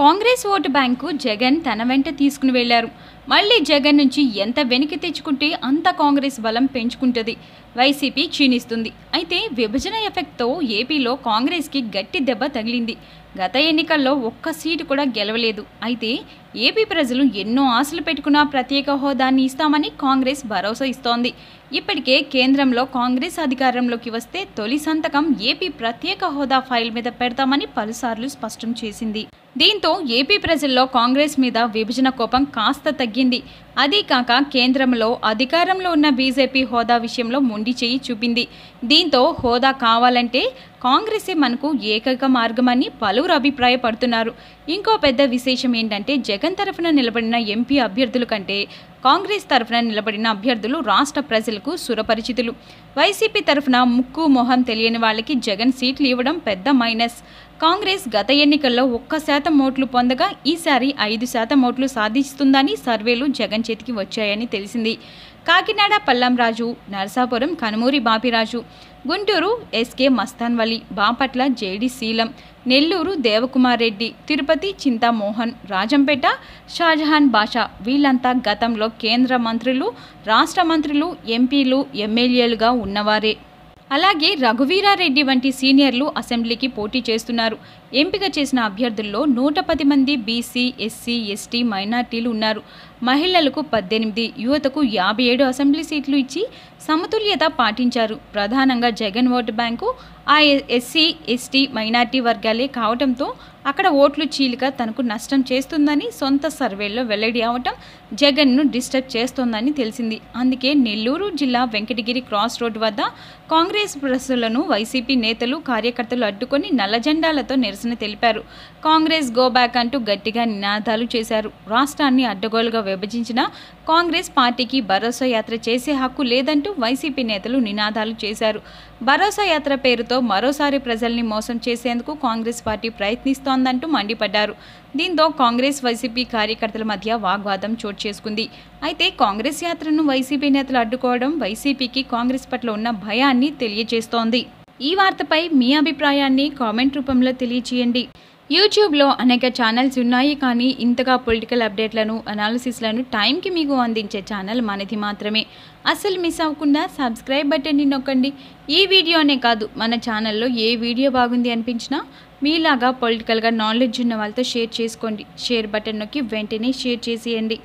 Congress vote bank Jagan తన వెంట తీసుకుని వెళ్ళారు. మళ్ళీ జగన్ నుంచి ఎంత వెనక్కి తెచ్చుకుంటే అంత కాంగ్రెస్ బలం పెంచుకుంటుంది. వైసీపీ క్షీణిస్తుంది. అయితే విభజన ఎఫెక్ట్తో ఏపీలో కాంగ్రెస్కి గట్టి దెబ్బ తగిలింది. గత ఎన్నికల్లో ఒక్క సీటు కూడా గెలవలేదు. అయితే ఏపీ ప్రజలు ఎన్నో ఆశలు పెట్టుకున్న ప్రత్యేక హోదాన్ని ఇస్తామని కాంగ్రెస్ భరోసా ఇస్తోంది. ఇప్పటికే కేంద్రంలో కాంగ్రెస్ అధికారంలోకి వస్తే తొలి సంతకం ఏపీ ప్రత్యేక హోదా ఫైల్ మీద పెడతామని పలుసార్లు స్పష్టం చేసింది. దీంతో ఏపీ ప్రజల్లో కాంగ్రెస్ మీద విభజన కోపం కాస్త తగ్గి జరిగింది. అదీ కాక కేంద్రంలో అధికారంలో ఉన్న బీజేపీ హోదా విషయంలో మొండి చేయి చూపింది. దీంతో హోదా కావాలంటే కాంగ్రెసే మనకు ఏకైక మార్గమని పలువురు అభిప్రాయపడుతున్నారు. ఇంకో పెద్ద విశేషం ఏంటంటే జగన్ తరఫున నిలబడిన ఎంపీ అభ్యర్థుల కంటే కాంగ్రెస్ తరఫున నిలబడిన అభ్యర్థులు రాష్ట్ర ప్రజలకు సురపరిచితులు. వైసీపీ తరఫున ముక్కు మొహం తెలియని వాళ్ళకి జగన్ సీట్లు ఇవ్వడం పెద్ద మైనస్. కాంగ్రెస్ గత ఎన్నికల్లో ఒక్క శాతం ఓట్లు పొందగా ఈసారి ఐదు శాతం ఓట్లు సాధిస్తుందని సర్వేలు జగన్ చేతికి వచ్చాయని తెలిసింది. కాకినాడ పల్లంరాజు నరసాపురం కనుమూరి బాపిరాజు గుంటూరు ఎస్కే మస్తాన్ వలి బాపట్ల జేడి శీలం నెల్లూరు దేవకుమార్ రెడ్డి తిరుపతి చింతామోహన్ రాజంపేట షాజహాన్ బాషా వీళ్ళంతా గతంలో కేంద్ర మంత్రులు రాష్ట్ర మంత్రులు ఎంపీలు ఎమ్మెల్యేలుగా ఉన్నవారే. అలాగే రఘువీరారెడ్డి వంటి సీనియర్లు అసెంబ్లీకి పోటీ చేస్తున్నారు. ఎంపిక చేసిన అభ్యర్థుల్లో నూట పది మంది బీసీ ఎస్సీ ఎస్టీ మైనార్టీలు ఉన్నారు. మహిళలకు పద్దెనిమిది యువతకు యాభై ఏడు అసెంబ్లీ సీట్లు ఇచ్చి సమతుల్యత పాటించారు. ప్రధానంగా జగన్ ఓటు బ్యాంకు ఆ ఎస్సీ ఎస్టీ మైనార్టీ వర్గాలే కావడంతో అక్కడ ఓట్లు చీలిక తనకు నష్టం చేస్తుందని సొంత సర్వేల్లో వెల్లడి అవటం జగన్ను డిస్టర్బ్ చేస్తోందని తెలిసింది. అందుకే నెల్లూరు జిల్లా వెంకటగిరి క్రాస్ రోడ్డు వద్ద కాంగ్రెస్ బస్సులను వైసీపీ నేతలు కార్యకర్తలు అడ్డుకొని నల్ల జెండాలతో నిరసన తెలిపారు. కాంగ్రెస్ గో బ్యాక్ అంటూ గట్టిగా నినాదాలు చేశారు. రాష్ట్రాన్ని అడ్డగోలుగా విభజించిన కాంగ్రెస్ పార్టీకి భరోసా యాత్ర చేసే హక్కు లేదంటూ వైసీపీ నేతలు నినాదాలు చేశారు. భరోసా యాత్ర పేరుతో మరోసారి ప్రజల్ని మోసం చేసేందుకు కాంగ్రెస్ పార్టీ ప్రయత్నిస్తోందంటూ మండిపడ్డారు. దీంతో కాంగ్రెస్ వైసీపీ కార్యకర్తల మధ్య వాగ్వాదం చోటు చేసుకుంది. అయితే కాంగ్రెస్ యాత్రను వైసీపీ నేతలు అడ్డుకోవడం వైసీపీకి కాంగ్రెస్ పట్ల ఉన్న భయాన్ని తెలియజేస్తోంది. ఈ వార్తపై మీ అభిప్రాయాన్ని కామెంట్ రూపంలో తెలియచేయండి. యూట్యూబ్లో అనేక ఛానల్స్ ఉన్నాయి కానీ ఇంతగా పొలిటికల్ అప్డేట్లను అనాలిసిస్లను టైంకి మీకు అందించే ఛానల్ మనది మాత్రమే. అసలు మిస్ అవ్వకుండా సబ్స్క్రైబ్ బటన్ని నొక్కండి. ఈ వీడియోనే కాదు మన ఛానల్లో ఏ వీడియో బాగుంది అనిపించినా మీలాగా పొలిటికల్గా నాలెడ్జ్ ఉన్న వాళ్ళతో షేర్ చేసుకోండి. షేర్ బటన్ నొక్కి వెంటనే షేర్ చేసేయండి.